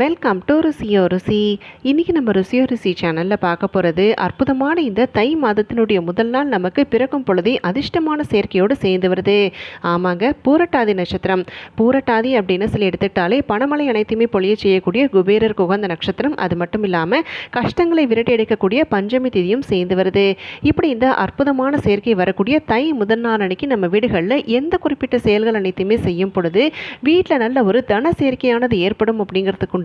Welcome to ருசியோ ருசி இன்றைக்கி நம்ம ருசியோ ருசி சேனலில் பார்க்க போகிறது அற்புதமான இந்த தை மாதத்தினுடைய முதல் நாள் நமக்கு பிறக்கும் பொழுதே அதிர்ஷ்டமான சேர்க்கையோடு சேர்ந்து வருது. ஆமாங்க பூரட்டாதி நட்சத்திரம். பூரட்டாதி அப்படின்னு சொல்லி எடுத்துக்கிட்டாலே பணமலை அனைத்துமே பொழிய செய்யக்கூடிய குபேரர் குகந்த நட்சத்திரம். அது மட்டும் இல்லாமல் கஷ்டங்களை விரட்டி எடுக்கக்கூடிய பஞ்சமி திதியும் சேர்ந்து வருது. இப்படி இந்த அற்புதமான சேர்க்கை வரக்கூடிய தை முதல் நாள் அன்னைக்கு நம்ம வீடுகளில் எந்த குறிப்பிட்ட செயல்கள் அனைத்துமே செய்யும் பொழுது வீட்டில் நல்ல ஒரு தன சேர்க்கையானது ஏற்படும் அப்படிங்கிறதுக்கு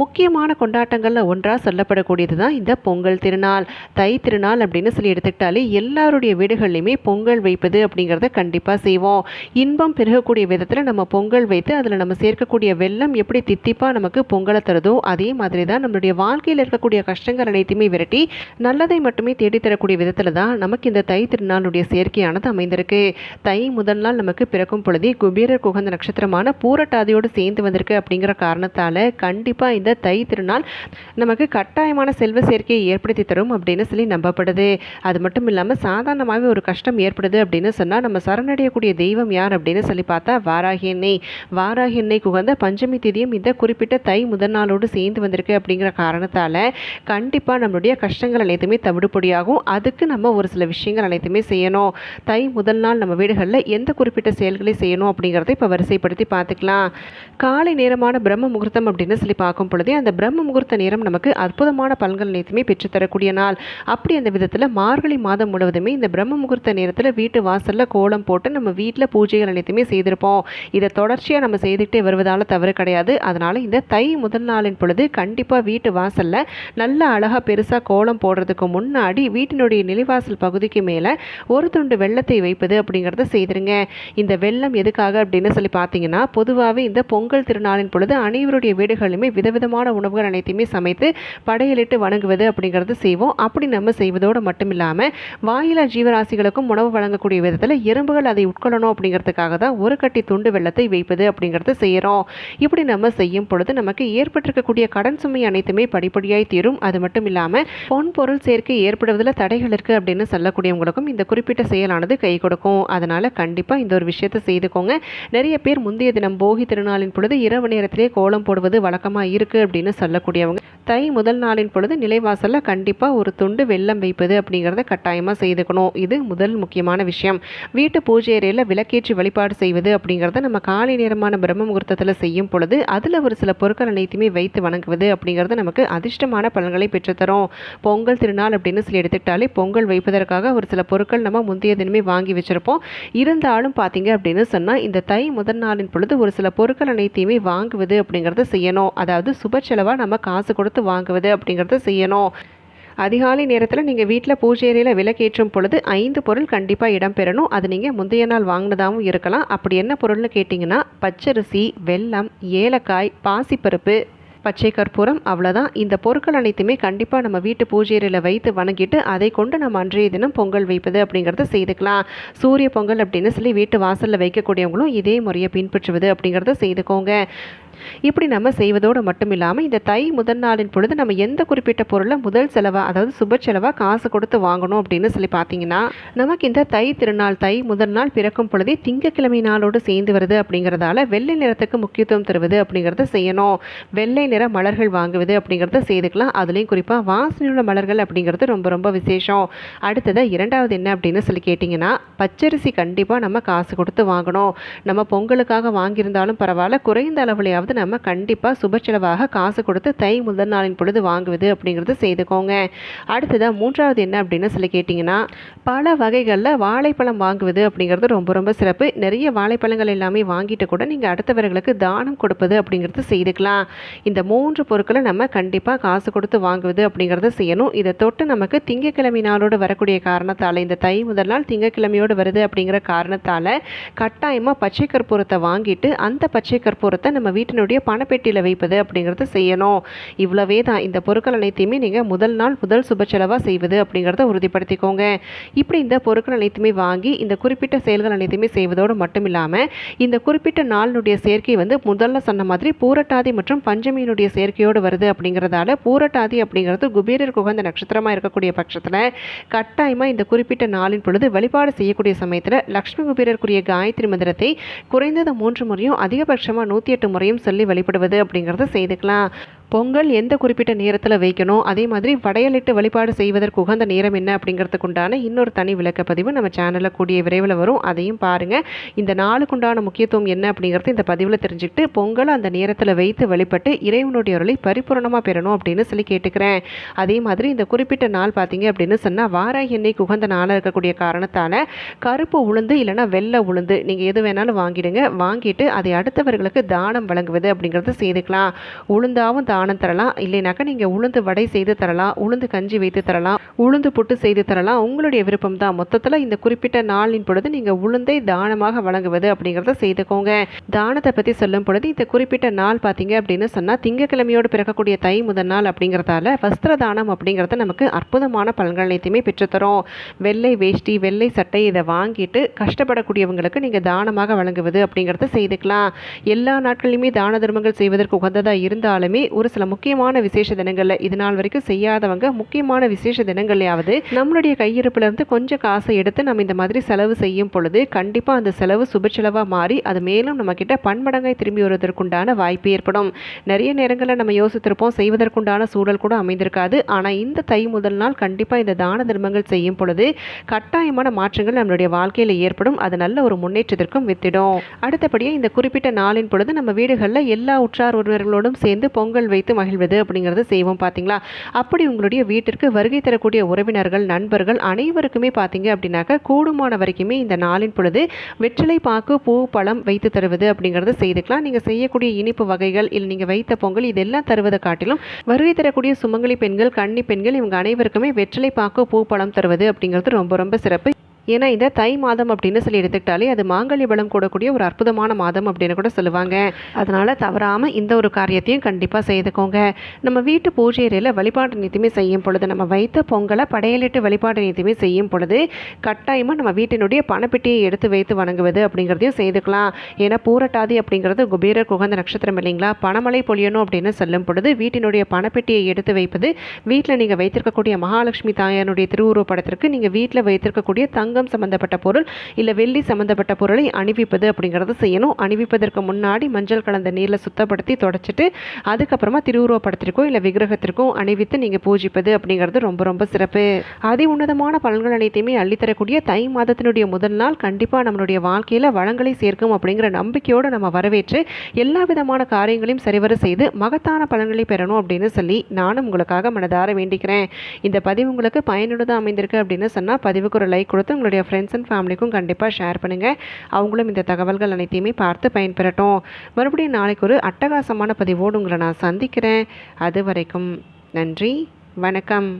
முக்கியமான கொண்டாட்டங்களில் ஒன்றாக சொல்லப்படக்கூடியது தான் இந்த பொங்கல் திருநாள். தை திருநாள் அப்படின்னு சொல்லி எடுத்துக்கிட்டாலே எல்லாருடைய வீடுகள்லையுமே பொங்கல் வைப்பது அப்படிங்கிறத கண்டிப்பாக செய்வோம். இன்பம் பெருகக்கூடிய விதத்தில் நம்ம பொங்கல் வைத்து அதில் நம்ம சேர்க்கக்கூடிய வெள்ளம் எப்படி தித்திப்பாக நமக்கு பொங்கலை தருதோ அதே மாதிரி தான் நம்மளுடைய வாழ்க்கையில் இருக்கக்கூடிய கஷ்டங்கள் அனைத்துமே விரட்டி நல்லதை மட்டுமே தேடித்தரக்கூடிய விதத்தில் தான் நமக்கு இந்த தை திருநாளுடைய சேர்க்கையானது அமைந்திருக்கு. தை முதல் நாள் நமக்கு பிறக்கும் பொழுதே குபேரர் குகந்த நட்சத்திரமான பூரட்டாதியோடு சேர்ந்து வந்திருக்கு அப்படிங்கிற காரணத்தால் கண்டிப்பாக இந்த தை திருநாள் நமக்கு கட்டாயமான செல்வ சேர்க்கையை ஏற்படுத்தி தரும் அப்படின்னு சொல்லி நம்பப்படுது. அது மட்டும் இல்லாமல் சாதாரணமாகவே ஒரு கஷ்டம் ஏற்படுது அப்படின்னு சொன்னால் நம்ம சரணடையக்கூடிய தெய்வம் யார் அப்படின்னு சொல்லி பார்த்தா வாராகி எண்ணெய் வாராகி எண்ணெய் குகந்த பஞ்சமி திதியும் இந்த குறிப்பிட்ட தை முதல் நாளோடு சேர்ந்து வந்திருக்கு அப்படிங்கிற காரணத்தால் கண்டிப்பாக நம்மளுடைய கஷ்டங்கள் அனைத்துமே தவிடுபொடியாகும். அதுக்கு நம்ம ஒரு சில விஷயங்கள் அனைத்துமே செய்யணும். தை முதல் நாள் நம்ம வீடுகளில் எந்த குறிப்பிட்ட செயல்களை செய்யணும் அப்படிங்கிறத இப்போ வரிசைப்படுத்தி பார்த்துக்கலாம். காலை நேரமான பிரம்ம முகூர்த்தம் அப்படின்னு சொல்லி பார்க்கும் பொழுதே அந்த பிரம்ம முகூர்த்த நேரம் நமக்கு அற்புதமான பலன்கள் அனைத்துமே பெற்றுத்தரக்கூடிய நாள். அப்படி அந்த விதத்தில் மார்கழி மாதம் முழுவதுமே இந்த பிரம்ம முகூர்த்த நேரத்தில் வீட்டு வாசலில் கோலம் போட்டு நம்ம வீட்டில் பூஜைகள் அனைத்துமே செய்திருப்போம். இதை தொடர்ச்சியாக நம்ம செய்துகிட்டே வருவதால் தவறு கிடையாது. அதனால் இந்த தை முதல் நாளின் பொழுது கண்டிப்பாக வீட்டு வாசலில் நல்ல அழகாக பெருசாக கோலம் போடுறதுக்கு முன்னாடி வீட்டினுடைய நிலைவாசல் பகுதிக்கு மேலே ஒரு துண்டு வெள்ளத்தை வைப்பது அப்படிங்கிறத செய்திருங்க. இந்த வெள்ளம் எதுக்காக அப்படின்னு சொல்லி பார்த்தீங்கன்னா பொதுவாகவே இந்த பொங்கல் திருநாளின் பொழுது அனைவருடைய வீடுகளுமே வீடுகளிலுமே விதவிதமான உணவுகள் அனைத்தையுமே சமைத்து படையலிட்டு வணங்குவது அப்படிங்கிறது செய்வோம். அப்படி நம்ம செய்வதோடு மட்டும் இல்லாமல் வாயிலா ஜீவராசிகளுக்கும் உணவு வழங்கக்கூடிய விதத்தில் எறும்புகள் அதை உட்கொள்ளணும் அப்படிங்கிறதுக்காக தான் ஒரு கட்டி துண்டு வெள்ளத்தை வைப்பது அப்படிங்கிறது செய்கிறோம் இப்படி நம்ம செய்யும் பொழுது நமக்கு ஏற்பட்டிருக்கக்கூடிய கடன் சுமை அனைத்துமே படிப்படியாய் தீரும். அது மட்டும் இல்லாமல் பொன் பொருள் சேர்க்கை ஏற்படுவதில் தடைகள் இருக்குது அப்படின்னு சொல்லக்கூடியவங்களுக்கும் இந்த குறிப்பிட்ட செயலானது கை கொடுக்கும். அதனால் கண்டிப்பாக இந்த ஒரு விஷயத்தை செய்துக்கோங்க. நிறைய பேர் முந்தைய தினம் போகி திருநாளின் பொழுது இரவு நேரத்திலே கோலம் போடுவது வழக்கமாக இருக்குது அப்படின்னு சொல்லக்கூடியவங்க. தை முதல் நாளின் பொழுது நிலைவாசலில் கண்டிப்பாக ஒரு துண்டு வெள்ளம் வைப்பது அப்படிங்கிறத கட்டாயமாக செய்துக்கணும். இது முதல் முக்கியமான விஷயம். வீட்டு பூஜை அறையில் விளக்கேற்றி வழிபாடு செய்வது அப்படிங்கிறத நம்ம காலை நேரமான பிரம்ம முகூர்த்தத்தில் செய்யும் பொழுது அதில் ஒரு சில பொருட்கள் அனைத்துமே வைத்து வணங்குவது அப்படிங்கிறது நமக்கு அதிர்ஷ்டமான பலன்களை பெற்றுத்தரும். பொங்கல் திருநாள் அப்படின்னு சொல்லி எடுத்துக்கிட்டாலே பொங்கல் வைப்பதற்காக ஒரு சில பொருட்கள் நம்ம முந்தைய தினமே வாங்கி வச்சுருப்போம். இருந்தாலும் பார்த்தீங்க அப்படின்னு சொன்னால் இந்த தை முதல் நாளின் பொழுது ஒரு சில பொருட்கள் அனைத்தையுமே வாங்குவது அப்படிங்கிறத செய்யணும். அதாவது சுப செலவாக நம்ம காசு கொடுத்து வாங்குவது அப்படிங்கிறத செய்யணும். அதிகாலை நேரத்தில் நீங்கள் வீட்டில் பூஜை அறையில் விலக்கேற்றும் பொழுது ஐந்து பொருள் கண்டிப்பாக இடம்பெறணும் அது நீங்கள் முந்தைய நாள் வாங்கினதாகவும் இருக்கலாம். அப்படி என்ன பொருள்னு கேட்டிங்கன்னா பச்சரிசி வெல்லம் ஏலக்காய் பாசிப்பருப்பு பச்சை கற்பூரம் அவ்வளோதான் இந்த பொருட்கள் அனைத்துமே கண்டிப்பாக நம்ம வீட்டு பூஜையில் வைத்து வணங்கிட்டு அதை கொண்டு நம்ம அன்றைய தினம் பொங்கல் வைப்பது அப்படிங்கிறத செய்துக்கலாம். சூரிய பொங்கல் அப்படின்னு சொல்லி வீட்டு வாசலில் வைக்கக்கூடியவங்களும் இதே முறையை பின்பற்றுவது அப்படிங்கிறத செய்துக்கோங்க. இப்படி நம்ம செய்வதோடு மட்டும் இல்லாமல் இந்த தை முதல் நாளின் பொழுது நம்ம எந்த குறிப்பிட்ட பொருளை முதல் செலவாக அதாவது சுப செலவாக காசு கொடுத்து வாங்கணும் அப்படின்னு சொல்லி பார்த்தீங்கன்னா நமக்கு இந்த தை திருநாள் தை முதல் நாள் பிறக்கும் பொழுதே திங்கக்கிழமை நாளோடு சேர்ந்து வருது அப்படிங்கிறதால வெள்ளை நிறத்துக்கு முக்கியத்துவம் தருவது அப்படிங்கிறத செய்யணும். வெள்ளை நிற மலர்கள் வாங்குவது அப்படிங்கிறத செய்துக்கலாம். அதுலேயும் குறிப்பாக வாசனையுள்ள மலர்கள் அப்படிங்கிறது ரொம்ப ரொம்ப விசேஷம். அடுத்ததாக இரண்டாவது என்ன அப்படின்னு சொல்லி கேட்டிங்கன்னா பச்சரிசி கண்டிப்பாக நம்ம காசு கொடுத்து வாங்கணும். நம்ம பொங்கலுக்காக வாங்கியிருந்தாலும் பரவாயில்ல குறைந்த அளவுலையாவது நம்ம கண்டிப்பாக சுப செலவாக காசு கொடுத்து தை முதல் நாளின் பொழுது வாங்குவது அப்படிங்கிறது செய்துக்கோங்க. அடுத்ததாக மூன்றாவது என்ன அப்படின்னு சொல்லி கேட்டிங்கன்னா பல வகைகளில் வாழைப்பழம் வாங்குவது அப்படிங்கிறது ரொம்ப ரொம்ப சிறப்பு. நிறைய வாழைப்பழங்கள் எல்லாமே வாங்கிட்டு கூட நீங்கள் அடுத்தவர்களுக்கு தானம் கொடுப்பது அப்படிங்கிறது செய்துக்கலாம். இந்த மூன்று பொருட்களை நம்ம கண்டிப்பாக காசு கொடுத்து வாங்குவது அப்படிங்கிறத செய்யணும். இதை தொட்டு நமக்கு திங்கக்கிழமை நாளோடு வரக்கூடிய காரணத்தால் இந்த தை முதல் நாள் திங்கக்கிழமையோடு வருது அப்படிங்கிற காரணத்தால் கட்டாயமாக பச்சை கற்பூரத்தை வாங்கிட்டு அந்த பச்சை கற்பூரத்தை நம்ம வீட்டு வீட்டினுடைய பணப்பெட்டியில் வைப்பது அப்படிங்கிறத செய்யணும். இவ்வளவே தான் இந்த பொருட்கள் அனைத்தையுமே நீங்கள் முதல் நாள் முதல் சுப செலவாக செய்வது அப்படிங்கிறத உறுதிப்படுத்திக்கோங்க. இப்படி இந்த பொருட்கள் அனைத்துமே வாங்கி இந்த குறிப்பிட்ட செயல்கள் அனைத்துமே செய்வதோடு மட்டும் இல்லாமல் இந்த குறிப்பிட்ட நாளினுடைய சேர்க்கை வந்து முதல்ல சொன்ன மாதிரி பூரட்டாதி மற்றும் பஞ்சமியினுடைய சேர்க்கையோடு வருது அப்படிங்கிறதால பூரட்டாதி அப்படிங்கிறது குபீரர் குகந்த நட்சத்திரமாக இருக்கக்கூடிய பட்சத்தில் கட்டாயமாக இந்த குறிப்பிட்ட நாளின் பொழுது வழிபாடு செய்யக்கூடிய சமயத்தில் லக்ஷ்மி குபீரருக்குரிய காயத்ரி மந்திரத்தை குறைந்தது மூன்று முறையும் அதிகபட்சமாக நூற்றி எட்டு முறையும் சொல்லி வழிபடுவது அப்படிங்கிறத செய்துக்கலாம். பொங்கல் எந்த குறிப்பிட்ட நேரத்தில் வைக்கணும்? அதே மாதிரி வடையலிட்டு வழிபாடு செய்வதற்கு உகந்த நேரம் என்ன அப்படிங்கிறதுக்கு உண்டான இன்னொரு தனி விளக்கப்பதிவு நம்ம சேனலில் கூடிய விரைவில் வரும். அதையும் பாருங்கள் இந்த நாளுக்குண்டான முக்கியத்துவம் என்ன அப்படிங்கிறது இந்த பதிவில் தெரிஞ்சுக்கிட்டு பொங்கல் அந்த நேரத்தில் வைத்து வழிபட்டு இறைவனுடைய அருளை பரிபூரணமாக பெறணும் அப்படின்னு சொல்லி கேட்டுக்கிறேன். அதே மாதிரி இந்த குறிப்பிட்ட நாள் பார்த்தீங்க அப்படின்னு சொன்னால் வாராகி எண்ணெய்க்கு உகந்த நாளாக இருக்கக்கூடிய காரணத்தால் கருப்பு உளுந்து இல்லைன்னா வெள்ளை உளுந்து நீங்கள் எது வேணாலும் வாங்கிடுங்க. வாங்கிட்டு அதை அடுத்தவர்களுக்கு தானம் வழங்குவது அப்படிங்கிறது செய்துக்கலாம். உளுந்தாவும் தானம் தரலாம். இல்லைனாக்கா நீங்கள் உளுந்து வடை செய்து தரலாம் உளுந்து கஞ்சி வைத்து தரலாம் உளுந்து புட்டு செய்து தரலாம். உங்களுடைய விருப்பம் தான். மொத்தத்தில் இந்த குறிப்பிட்ட நாளின் பொழுது நீங்கள் உளுந்தை தானமாக வழங்குவது அப்படிங்கிறத செய்துக்கோங்க. தானத்தை பற்றி சொல்லும் பொழுது இந்த குறிப்பிட்ட நாள் பார்த்தீங்க அப்படின்னு சொன்னால் திங்கக்கிழமையோடு பிறக்கக்கூடிய தை முதல் நாள் அப்படிங்கிறதால வஸ்திர தானம் அப்படிங்கிறத நமக்கு அற்புதமான பலன்கள் அனைத்தையுமே பெற்றுத்தரும். வெள்ளை வேஷ்டி வெள்ளை சட்டை இதை வாங்கிட்டு கஷ்டப்படக்கூடியவங்களுக்கு நீங்கள் தானமாக வழங்குவது அப்படிங்கிறத செய்துக்கலாம். எல்லா நாட்களிலுமே தான தர்மங்கள் செய்வதற்கு உகந்ததாக இருந்தாலுமே ஒரு சில முக்கியமான விசேஷ தினங்களில் இது நாள் வரைக்கும் செய்யாதவங்க முக்கியமான விசேஷ தினங்கள்லையாவது நம்மளுடைய கையிருப்புல இருந்து கொஞ்சம் காசை எடுத்து நம்ம இந்த மாதிரி செலவு செய்யும் பொழுது கண்டிப்பாக அந்த செலவு சுப செலவாக மாறி அது மேலும் நம்ம கிட்ட பன்மடங்காய் திரும்பி வருவதற்குண்டான வாய்ப்பு ஏற்படும். நிறைய நேரங்களில் நம்ம யோசித்திருப்போம் செய்வதற்குண்டான சூழல் கூட அமைந்திருக்காது. ஆனால் இந்த தை முதல் நாள் கண்டிப்பாக இந்த தான தர்மங்கள் செய்யும் பொழுது கட்டாயமான மாற்றங்கள் நம்மளுடைய வாழ்க்கையில் ஏற்படும். அது நல்ல ஒரு முன்னேற்றத்திற்கும் வித்திடும். அடுத்தபடியாக இந்த குறிப்பிட்ட நாளின் பொழுது நம்ம வீடுகளில் எல்லா உற்றார் உறவினர்களோடும் சேர்ந்து பொங்கல் வைத்து மகிழ்வது அப்படிங்கிறத செய்வோம் பார்த்தீங்களா அப்படி உங்களுடைய வீட்டிற்கு வருகை தரக்கூடிய உறவினர்கள் நண்பர்கள் அனைவருக்குமே பார்த்தீங்க அப்படின்னாக்கா கூடுமான வரைக்குமே இந்த நாளின் பொழுது வெற்றிலை பாக்கு பூ பழம் வைத்து தருவது அப்படிங்கிறத செய்துக்கலாம். நீங்கள் செய்யக்கூடிய இனிப்பு வகைகள் இல்லை நீங்கள் வைத்த பொங்கல் இதெல்லாம் தருவதை காட்டிலும் வருகை தரக்கூடிய சுமங்கலி பெண்கள் கன்னி பெண்கள் இவங்க அனைவருக்குமே வெற்றிலை பாக்கு பூ பழம் தருவது அப்படிங்கிறது ரொம்ப ரொம்ப சிறப்பு. ஏன்னா இந்த தை மாதம் அப்படின்னு சொல்லி எடுத்துக்கிட்டாலே அது மாங்கல்ய பலம் கூடக்கூடிய ஒரு அற்புதமான மாதம் அப்படின்னு கூட சொல்லுவாங்க. அதனால் தவறாமல் இந்த ஒரு காரியத்தையும் கண்டிப்பாக செய்துக்கோங்க. நம்ம வீட்டு பூஜை அறையில் வழிபாட்டு நித்தியமே செய்யும் பொழுது நம்ம வைத்த பொங்கலை படையலிட்டு வழிபாட்டு நித்தியமே செய்யும் பொழுது கட்டாயமாக நம்ம வீட்டினுடைய பணப்பெட்டியை எடுத்து வைத்து வணங்குவது அப்படிங்கிறதையும் செய்துக்கலாம். ஏன்னா பூரட்டாதி அப்படிங்கிறது குபேரர் குகந்த நட்சத்திரம் இல்லைங்களா? பணமலை பொழியணும் அப்படின்னு சொல்லும் பொழுது வீட்டினுடைய பணப்பெட்டியை எடுத்து வைப்பது வீட்டில் நீங்கள் வைத்திருக்கக்கூடிய மகாலட்சுமி தாயாருடைய திருவுருவ படத்திற்கு நீங்கள் வீட்டில் வைத்திருக்கக்கூடிய தங்க தங்கம் சம்மந்தப்பட்ட பொருள் இல்லை வெள்ளி சம்மந்தப்பட்ட பொருளை அணிவிப்பது அப்படிங்கிறத செய்யணும். அணிவிப்பதற்கு முன்னாடி மஞ்சள் கலந்த நீரில் சுத்தப்படுத்தி தொடச்சிட்டு அதுக்கப்புறமா திருவுருவ இல்லை விக்கிரகத்திற்கோ அணிவித்து நீங்கள் பூஜிப்பது அப்படிங்கிறது ரொம்ப ரொம்ப சிறப்பு. அதி உன்னதமான பலன்கள் அனைத்தையுமே அள்ளித்தரக்கூடிய தை மாதத்தினுடைய முதல் நாள் கண்டிப்பாக நம்மளுடைய வாழ்க்கையில் வளங்களை சேர்க்கும் அப்படிங்கிற நம்பிக்கையோடு நம்ம வரவேற்று எல்லா விதமான காரியங்களையும் சரிவர செய்து மகத்தான பலன்களை பெறணும் அப்படின்னு சொல்லி நானும் உங்களுக்காக மனதார வேண்டிக்கிறேன். இந்த பதிவு உங்களுக்கு பயனுள்ளதாக அமைந்திருக்கு அப்படின்னு சொன்னால் பதிவுக்கு ஒரு லைக் கொடுத்து உங்களுடைய ஃப்ரெண்ட்ஸ் அண்ட் ஃபேமிலிக்கும் கண்டிப்பாக ஷேர் பண்ணுங்கள் அவங்களும் இந்த தகவல்கள் அனைத்தையுமே பார்த்து பயன்பெறட்டும். மறுபடியும் நாளைக்கு ஒரு அட்டகாசமான பதிவோடு உங்களை நான் சந்திக்கிறேன். அது வரைக்கும் நன்றி வணக்கம்.